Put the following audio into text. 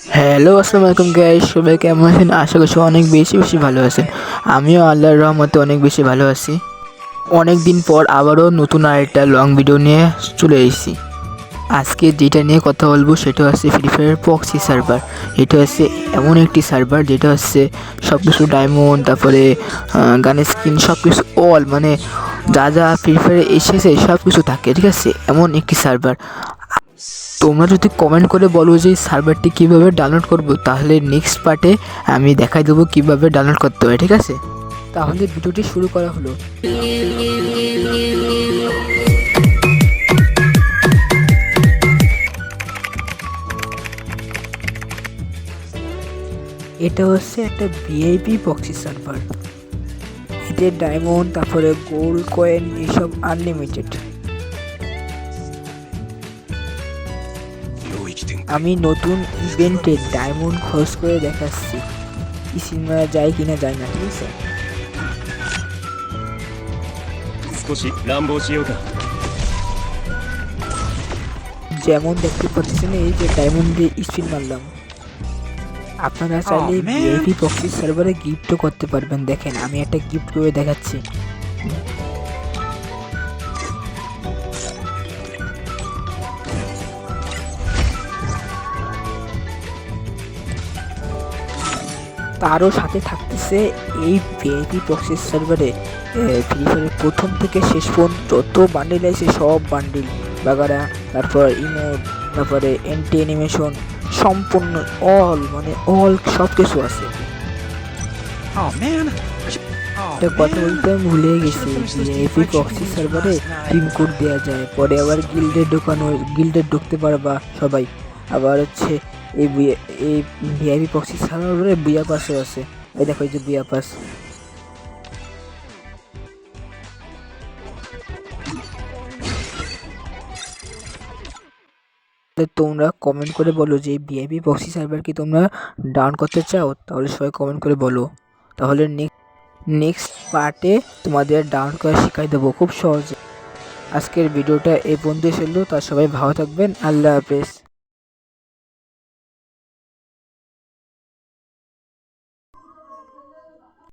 Hello, আসসালামু আলাইকুম guys সবাই কেমন আছেন? আশা করছি অনেক বেশি বেশি ভালো আছেন। আমিও আল্লাহর রহমতে অনেক বেশি ভালো আছি। অনেক দিন পর আবারও নতুন আরেকটা লং ভিডিও নিয়ে চলে এসেছি। আজকে যেটা নিয়ে কথা বলব সেটা হচ্ছে ফ্রি ফায়ার পক্সি সার্ভার এটা হচ্ছে এমন একটি সার্ভার যেটা হচ্ছে সব কিছু ডায়মন্ড তারপরে গানের স্কিন সব কিছু অল মানে যা যা ফ্রি ফায়ারে এসেছে সব কিছু থাকে, ঠিক আছে? এমন একটি সার্ভার তোমরা যদি কমেন্ট করে বলো যে এই সার্ভারটি কীভাবে ডাউনলোড করব, তাহলে নেক্সট পার্টে আমি দেখাই দেবো কীভাবে ডাউনলোড করতে হয়, ঠিক আছে? তাহলে ভিডিওটি শুরু করা হলো। এটা হচ্ছে একটা ভিআইপি বক্সি সার্ভার এতে ডায়মন্ড তারপরে গোল্ড কয়েন এসব আনলিমিটেড আমি নতুন ইভেন্টে ডায়মন্ড খরচ করে দেখাচ্ছি কি সিনেমা যায় কিনা যায় না ঠিক আছে 少し乱暴しようか যেমন দেখতে পাচ্ছেন এই যে ডায়মন্ড দিয়ে স্পিন মারলাম আপনারা চাইলে ভিআইপি বক্সিস সার্ভারে গিফটও করতে পারবেন দেখেন আমি একটা গিফট করে দেখাচ্ছি তারও সাথে থাকতেছে এই ভিআইপি প্রক্সিস সার্ভারে। ফ্রি ফায়ারের প্রথম থেকে শেষ পর্যন্ত যত বান্ডিল আছে সব বান্ডিল বাগারা তারপর ইমোট তারপরে এন্টি অ্যানিমেশন সম্পূর্ণ অল মানে অল সব কিছু আছে। Oh একটা কথা বলতে আমি ভুলে গেছি ভিআইপি প্রক্সি সার্ভারে পিন কোড দেওয়া যায় পরে আবার গিল্ডে ঢোকানো গিল্ডে ঢুকতে পারবা সবাই। আবার হচ্ছে এই বি- এই ভিআইপি প্রক্সি সার্ভারে বুয়া পাসও আছে। এই দেখো, এই যে বুয়া পাস তোমরা কমেন্ট করে বলো যে ভিআইপি প্রক্সি সার্ভার কি তোমরা ডাউন করতে চাও? তাহলে সবাই কমেন্ট করে বলো। তাহলে নেক্সট নেক্সট পার্টে তোমাদের ডাউন করা শেখাই দেবো খুব সহজে। আজকের ভিডিওটা এই পর্যন্ত ছিল তার সবাই ভালো থাকবেন। আল্লাহ হাফেজ।